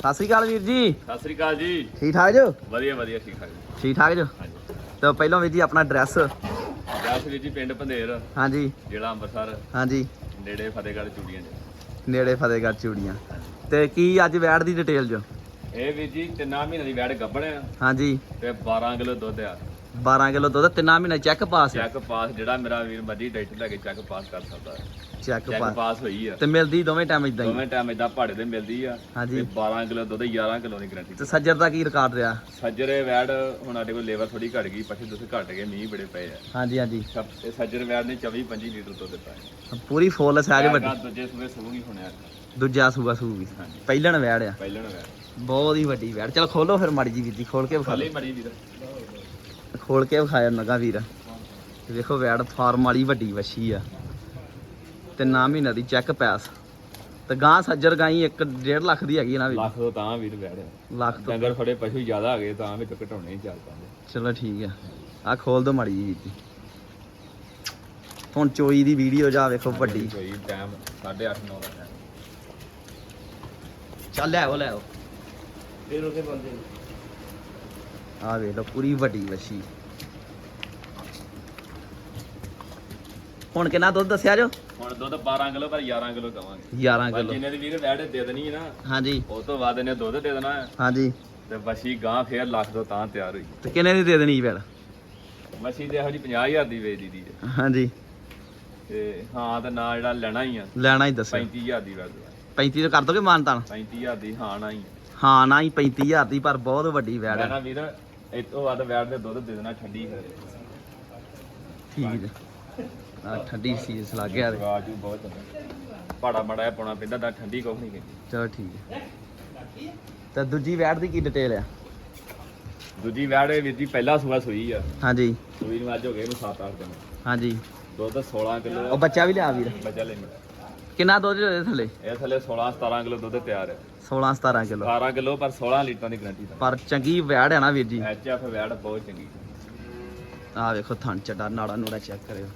ਸਤਿ ਸ੍ਰੀ ਅਕਾਲ ਵੀਰ ਜੀ। ਸਤਿ ਸ੍ਰੀ ਅਕਾਲ ਜੀ। ਠੀਕ ਠਾਕ ਜੋ? ਵਧੀਆ ਵਧੀਆ ਠੀਕ ਠਾਕ ਜੀ। ਠੀਕ ਠਾਕ ਜੋ? ਹਾਂਜੀ। ਤਾਂ ਪਹਿਲਾਂ ਵੀਰ ਜੀ ਆਪਣਾ ਐਡਰੈਸ। ਜਸ ਵੀਰ ਜੀ ਪਿੰਡ ਪੰਧੇਰ ਹਾਂਜੀ। ਜ਼ਿਲ੍ਹਾ ਅੰਮ੍ਰਿਤਸਰ। ਹਾਂਜੀ। ਨੇੜੇ ਫਤਿਹਗੜ੍ਹ ਚੂੜੀਆਂ ਜੀ। ਨੇੜੇ ਫਤਿਹਗੜ੍ਹ ਚੂੜੀਆਂ। ਤੇ ਕੀ ਅੱਜ ਵੈੜ ਦੀ ਡਿਟੇਲ ਜੋ? ਇਹ ਵੀਰ ਜੀ ਤਿੰਨਾਂ ਮਹੀਨੇ ਦੀ ਵੈੜ ਗੱਭਣ ਆ। ਹਾਂਜੀ। ਤੇ 12 ਕਿਲੋ ਦੁੱਧ ਆ। 12 ਕਿਲੋ ਦੁੱਧ ਤਿੰਨਾਂ ਮਹੀਨੇ ਚੈੱਕ ਪਾਸ ਚੈੱਕ ਪਾਸ ਜਿਹੜਾ ਮੇਰਾ ਵੀਰ ਮਰਜ਼ੀ ਡਾਕਟਰ ਲੈ ਕੇ ਚੈੱਕ ਪਾਸ ਕਰ ਸਕਦਾ ਹੈ। ਚੈੱਕ ਚੈੱਕ ਪਾਸ ਪਾਸ ਹੋਈ ਆ। ਤੇ ਮਿਲਦੀ ਦੋਵੇਂ ਟਾਈਮ ਇਦਾਂ ਹੀ। ਦੋਵੇਂ ਟਾਈਮ ਇਦਾਂ ਪਹਾੜੇ ਤੇ ਮਿਲਦੀ ਆ। ਹਾਂਜੀ। ਤੇ 12 ਕਿਲੋ ਦੁੱਧ 11 ਕਿਲੋ ਦੀ ਗਰੰਟੀ ਤੇ ਸੱਜਰ ਦਾ ਕੀ ਰਿਕਾਰਡ ਰਿਹਾ? ਸੱਜਰੇ ਵੈੜ ਹੁਣ ਸਾਡੇ ਕੋਲ ਲੇਵਰ ਥੋੜੀ ਘਟ ਗਈ ਪਛੇ ਦੁੱਧ ਘਟ ਗਏ ਮੀਂਹ ਬੜੇ ਪਏ ਆ। ਹਾਂਜੀ ਹਾਂਜੀ। ਸਭ- ਇਹ ਸੱਜਰ ਵੈੜ ਨੇ 24 25 ਲੀਟਰ ਦੁੱਧ ਦਿੱਤਾ ਹੈ। ਪੂਰੀ ਫੁੱਲ ਸਾਈਜ਼ ਵੱਡੀ। ਐਰਗਾ ਦੂਜੇ ਸੂਏ ਸੂਗੀ ਹੁਣਿਆ ਦੂਜਾ ਸੂਗਾ ਸੂਗੀ। ਹਾਂਜੀ। ਪਹਿਲਣ ਵੈੜ ਆ। ਪਹਿਲਣ ਵੈੜ। ਬਹੁਤ ਹੀ ਵੱਡੀ ਵੈੜ। ਚਲ ਖੋਲੋ ਫਿਰ ਮਾੜੀ ਜੀ ਵੀਰ ਜੀ ਖੋਲ ਕੇ ਵਿਖਾ ਖਾਲੀ ਲਓ ਮੜੀ ਵੀਰ। ਖੋਲ ਕੇ ਵਿਖਾਇਆ ਨਗਾ ਵੀਰ ਤੇ ਵੇਖੋ ਵੈੜ ਫਾਰਮ ਵਾਲੀ ਵੱਡੀ ਵਛੀ ਆ। ਤੇ ਨਾ ਮਹੀਨਾ ਦੀ ਚੈੱਕ ਪੈਸ ਤੇ ਗਾਂ ਸੱਜਰ ਗਾਈ 1.5 ਲੱਖ ਦੀ ਹੈਗੀ ਨਾ ਵੀ ਲੱਖ ਤੋਂ ਤਾਂ ਵੀਰ ਵੈੜ ਲੱਖ ਤੋਂ। ਡੰਗਰ ਫੜੇ ਪਸ਼ੂ ਜ਼ਿਆਦਾ ਆ ਗਏ ਤਾਂ ਵਿੱਚ ਘਟਾਉਣੇ ਹੀ ਚੱਲ ਪਾਉਂਦੇ ਚਲੋ ਠੀਕ ਆ। ਆ ਖੋਲ ਦੋ ਮਾੜੀ ਜੀ ਵੀਰ ਜੀ। ਹੁਣ ਚੋਈ ਦੀ ਵੀਡੀਓ ਜਾ ਵੇਖੋ ਵੱਡੀ। ਕੋਈ ਟਾਈਮ 8:30 9 ਦਾ ਟਾਈਮ ਚੱਲ ਲੈ ਆਓ ਲੈ ਆਓ। ਫਿਰ ਉਸੇ ਬੰਦੇ ਆ ਵੇਖ ਲਓ ਪੂਰੀ ਵੱਡੀ ਵਛੀ। ਹੁਣ ਕਿੰਨਾ ਦੁੱਧ ਦੱਸਿਆ ਜੋ? ਹੁਣ ਦੁੱਧ 12 ਕਿਲੋ ਪਰ 11 ਕਿਲੋ ਕਵਾਂਗੇ 11 ਪਰ ਕਿਲੋ। ਜਿੰਨੇ ਦੀ ਵੀਰ ਵੈੜ ਦੇ ਦੇਣੀ ਹੈ ਨਾ ਹਾਂਜੀ। ਉਹ ਤੋਂ ਬਾਅਦ ਇਹਨੇ ਦੁੱਧ ਦੇ ਦੇਣਾ। ਹੈ ਹਾਂਜੀ। ਤੇ ਵਸ਼ੀ ਗਾਂ ਫੇਰ ਲੱਖ ਤੋਂ ਤਾਂ ਤਿਆਰ ਹੋਈ। ਤੇ ਕਿੰਨੇ ਦੀ ਦੇ ਦੇਣੀ ਵੈੜ? ਵਸ਼ੀ ਦੇ ਇਹੋ ਜੀ 50000 ਦੀ ਵੇਚ ਦੀ ਹੈ। ਹਾਂਜੀ। ਤੇ ਹਾਂ ਤੇ ਨਾਲ ਜਿਹੜਾ ਲੈਣਾ ਹੀ ਆ। ਲੈਣਾ ਹੀ ਦੱਸਿਓ। 35000 ਦੀ ਵੈੜ 35 ਤੋਂ ਕਰ ਦੋਗੇ ਮਾਨਤਾਨ? 35000 ਦੀ ਹਾਂ ਨਾ ਹੀ ਹਾਂ ਨਾ ਹੀ 35000 ਦੀ ਪਰ ਬਹੁਤ ਵੱਡੀ ਵੈੜ ਮੈਂ ਹੈ ਨਾ ਵੀਰ ਇਹ ਤੋਂ ਵੈੜ ਦੇ ਦੁੱਧ ਦੇ ਦੇਣਾ ਠੰਡੀ ਫਿਰ। ਠੀਕ ਹੈ। ਆ ਠੰਡੀ ਸੀਸ ਲੱਗ ਗਿਆ ਤੇ। ਆਵਾਜ਼ ਵੀ ਬਹੁਤ ਚੰਗਾ ਪਾੜਾ ਮੜਾ ਜਿਹਾ ਪਾਉਣਾ ਪੈਂਦਾ ਤਾਂ ਠੰਡੀ ਕੁਛ ਨਹੀਂ ਕਹਿੰਦੀ ਚਲੋ ਠੀਕ ਹੈ। ਤੇ ਦੂਜੀ ਵੈੜ ਦੀ ਕੀ ਡਿਟੇਲ ਆ? ਦੂਜੀ ਵੈੜ ਇਹ ਵੀਰ ਜੀ ਪਹਿਲਾ ਸੂਆ ਸੂਈ ਆ। ਹਾਂਜੀ। ਸੂਈ ਨੂੰ ਅੱਜ ਹੋ ਗਏ ਇਹਨੂੰ 7-8 ਦਿਨ। ਹਾਂਜੀ। ਦੁੱਧ 16 ਕਿਲੋ। ਉਹ ਬੱਚਾ ਵੀ ਲਿਆ ਵੀਰ? ਬੱਚਾ ਲੈ ਮੇਰਾ ਕਿੰਨਾ ਦੁੱਧ ਦੇ ਥੱਲੇ? ਇਹ ਥੱਲੇ 16-17 ਕਿਲੋ ਦੁੱਧ ਤਿਆਰ ਹੈ। 16 17 ਕਿਲੋ। 18 ਕਿਲੋ ਪਰ 16 ਲੀਟਰਾਂ ਦੀ ਗਰੰਟੀ ਪਰ ਚੰਗੀ ਵੈੜ ਹੈ ਨਾ ਵੀਰ ਜੀ। ਐਚ ਐਫ ਵੈੜ ਬਹੁਤ ਚੰਗੀ। ਆ ਵੇਖੋ ਥਣ ਚੱਡਾ ਨਾੜਾ ਨੂੜਾ ਚੈੱਕ ਕਰਿਓ।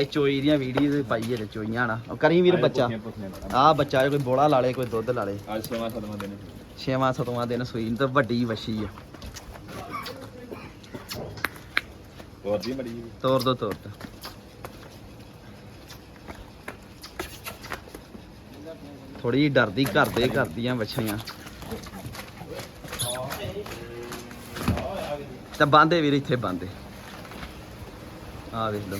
ਇਹ ਚੋਈ ਦੀਆਂ ਵੀਡੀਓ ਪਾਈ ਜੇ ਚੋਈਆਂ ਨਾ। ਉਹ ਕਰੀ ਵੀਰ ਬੱਚਾ। ਆ ਬੱਚਾ ਜੇ ਕੋਈ ਬੋੜਾ ਲਾ ਲੇ ਕੋਈ ਦੁੱਧ ਲਾ ਲੇ। ਅੱਜ ਸਮਾਂ ਸਦਮਾ ਦਿਨ ਛੇਵਾਂ ਸਤਵਾਂ ਦਿਨ ਸੂਈ ਤੇ ਵੱਡੀ ਵਛੀ ਆ। ਹੋਰ ਦੀ ਮੜੀ ਤੋਰ ਦੋ ਤੋਰ ਦੋ। ਥੋੜੀ ਡਰਦੀ ਘਰ ਦੇ ਕਰਦੀਆਂ ਵਛੀਆਂ ਤਾਂ ਬਾਂਦੇ ਵੀਰ ਇੱਥੇ ਬਾਂਦੇ। ਆ ਵੇਖ ਲਓ।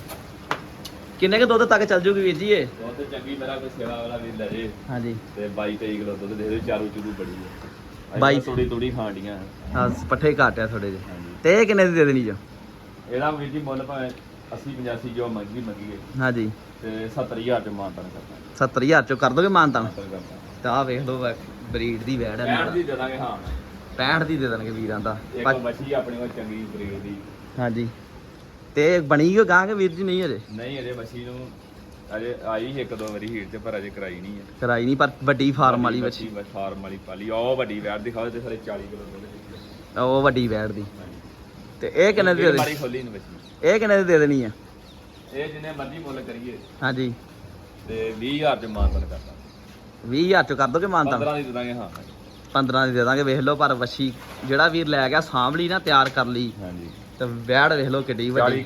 ਕਿੰਨੇ ਕੁ ਦੁੱਧ ਤੱਕ ਚੱਲ ਜੂਗੀ ਵੀਰ ਜੀ ਇਹ? ਦੁੱਧ ਚੰਗੀ ਮੇਰਾ ਕੋਈ ਸੇਵਾ ਵਾਲਾ ਵੀ ਲੈ ਜੇ ਹਾਂਜੀ। ਤੇ 22 23 ਕਿਲੋ ਦੁੱਧ ਦੇ ਦੇ ਚਾਰੂ ਚੂਰੂ ਬੜੀ ਹੈ ਬਾਈ- ਥੋੜੀ ਥੋੜੀ ਖਾਂਡੀਆਂ ਹਾਂ ਪੱਠੇ ਘੱਟ ਆ ਥੋੜੇ ਜਿਹੇ। ਹਾਂਜੀ। ਤੇ ਇਹ ਕਿੰਨੇ ਦੀ ਦੇ ਦੇਣੀ ਜੋ? ਇਹਦਾ ਵੀਰ ਜੀ ਮੁੱਲ ਭਾਵੇਂ 80 85 ਜੋ ਮੰਗੀ ਮੰਗੀਏ। ਹਾਂਜੀ। ਤੇ 70000 ਚ ਮਾਨਤਨ ਕਰਦਾ। 70000 ਚੋਂ ਕਰ ਦੋਗੇ ਮਾਨਤਾਨ? ਤਾਂ ਆ ਵੇਖ ਲਓ ਬਰੀਡ ਦੀ ਵੈੜ ਹੈ ਪੈਣ ਦੀ ਦੇ ਦਾਂਗੇ ਹਾਂ। 65 ਦੀ ਦੇ ਦੇਣਗੇ ਵੀਰਾਂ ਦਾ। ਇੱਕ ਮੱਛੀ ਆਪਣੀ ਕੋਲ ਚੰਗੀ ਬਰੀਡ ਦੀ। ਹਾਂਜੀ। ਤੇ ਬਣੀ ਕਿਉਂ ਗਾਂ ਕਿ ਵੀਰ ਜੀ ਨਹੀਂ ਅਜੇ? ਨਹੀਂ ਅਜੇ ਮੱਛੀ ਨੂੰ ਅਜੇ ਆਈ ਸੀ ਇੱਕ ਦੋ ਵਾਰੀ ਹੀਟ ਤੇ ਪਰ ਅਜੇ ਕਰਾਈ ਨਹੀਂ ਹੈ ਕਰਾਈ ਨਹੀਂ ਪਰ ਵੱਡੀ ਫਾਰਮ ਵਾਲੀ ਵਿੱਚ। ਬੱਚੀ ਫਾਰਮ ਵਾਲੀ ਪਾਲੀ। ਉਹ ਵੱਡੀ ਵੈੜ ਦਿਖਾਓ ਤੇ ਸਾਰੇ 40 ਕਿਲੋ ਦੁੱਧ ਦੀ ਉਹ ਵੱਡੀ ਵੈੜ ਦੀ। ਤੇ ਇਹ ਕਿੰਨੇ ਦੀ ਦੇ ਦੇਣੀ? ਖੋਲੀ ਨੂੰ ਬੱਚੀ ਇਹ ਕਿੰਨੇ ਦੀ ਦੇ ਦੇਣੀ ਆ? ਇਹ ਜਿੰਨੇ ਮਰਜ਼ੀ ਮੁੱਲ ਕਰੀਏ। ਹਾਂਜੀ। ਤੇ 20000 ਚ ਮਾਨਤਨ ਕਰਦਾ। 20000 ਚੋਂ ਕਰ ਦੋਗੇ ਮਾਨਤਾਨ? 15 ਦੀ ਦੇ ਦਾਂਗੇ ਹਾਂ। 15 ਦੀ ਦੇ ਦਾਂਗੇ ਵੇਖ ਲਓ ਪਰ ਵਸ਼ੀ ਜਿਹੜਾ ਵੀਰ ਲੈ ਗਿਆ ਸਾਂਭ ਲਈ ਨਾ ਤਿਆਰ ਕਰ ਲਈ। ਹਾਂਜੀ। ਤੇ ਵੈੜ ਵੇਖ ਲਓ ਕਿੱਡੀ 40 ਵੱਡੀ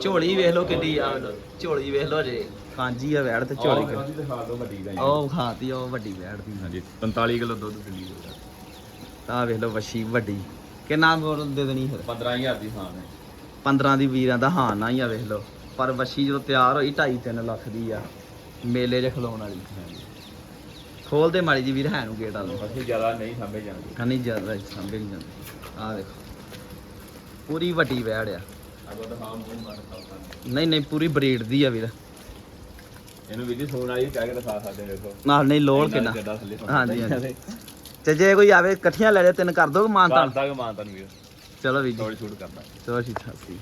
ਝੋਲੀ ਵੇਖ ਲਓ ਕਿੱਡੀ ਆ। ਝੋਲੀ ਵੇਖ ਲਓ ਜੇ। ਕਾਂਜੀ ਆ ਵੈੜ ਤੇ ਝੋਲੀ। ਝੋਲੀ ਕਿੱਡੀ। ਦਿਖਾ ਦਿਓ ਵੱਡੀ ਦਾ ਉਹ ਖਾਤੀ ਉਹ ਵੱਡੀ ਵੈੜ ਦੀ। ਹਾਂਜੀ 45 ਕਿਲੋ ਦੁੱਧ ਦਿੰਦੀ ਤਾਂ ਵੇਖ ਲਓ ਵਸ਼ੀ ਵੱਡੀ। ਕਿੰਨਾ ਮੁੱਲ ਦੇ ਦੇਣੀ ਫਿਰ? 15000 ਦੀ ਹਾਂ ਹੈ 15 ਦੀ ਵੀਰਾਂ ਦਾ ਹਾਂ ਨਾ ਹੀ ਆ ਵੇਖ ਲਓ। ਪਰ ਵਸ਼ੀ ਜਦੋਂ ਤਿਆਰ ਹੋਈ 2.5 3 ਲੱਖ ਦੀ ਆ। ਮੇਲੇ 'ਚ ਖਲੋਣ ਵਾਲੀ। ਖੋਲਦੇ ਮਾੜੀ ਜੀ ਵੀਰ ਹੈ ਨੂੰ ਗੇਟ ਵਾਲ। ਅਸੀਂ ਜ਼ਿਆਦਾ ਨਹੀਂ ਸਾਂਭੇ ਜਾਂਦੇ। ਕਨੀ ਜ਼ਿਆਦਾ ਸਾਂਭੇ ਨਹੀਂ ਜਾਂਦੇ। ਆ ਦੇਖੋ। ਪੂਰੀ ਵੱਡੀ ਵੈੜ ਆ। ਨਹੀਂ ਨਹੀਂ ਪੂਰੀ ਬਰੀਡ ਦੀ ਆ ਵੀਰ। ਇਹਨੂੰ ਵੀ ਜੀ ਫੋਨ ਆਈ ਕਹਿ ਕੇ ਦਿਖਾ ਸਕਦੇ ਦੇਖੋ। ਨਾਲ ਨਹੀਂ ਲੋੜ ਕਿੰਨਾ। ਹਾਂਜੀ ਹਾਂਜੀ। ਤੇ ਜੇ ਕੋਈ ਆਵੇ ਇਕੱਠੀਆਂ ਲੈ ਜਾ ਤਿੰਨ ਕਰ ਦੋਗੇ ਮਾਨ ਤਾਂ ਕਰਦਾ ਕਿ ਮਾਨ ਤਨ ਵੀ ਚਲੋ ਵੀਰ ਜੀ। ਥੋੜੀ ਛੂਟ ਕਰਦਾ। ਚਲੋ ਠੀਕ ਠਾਕ ਸੀ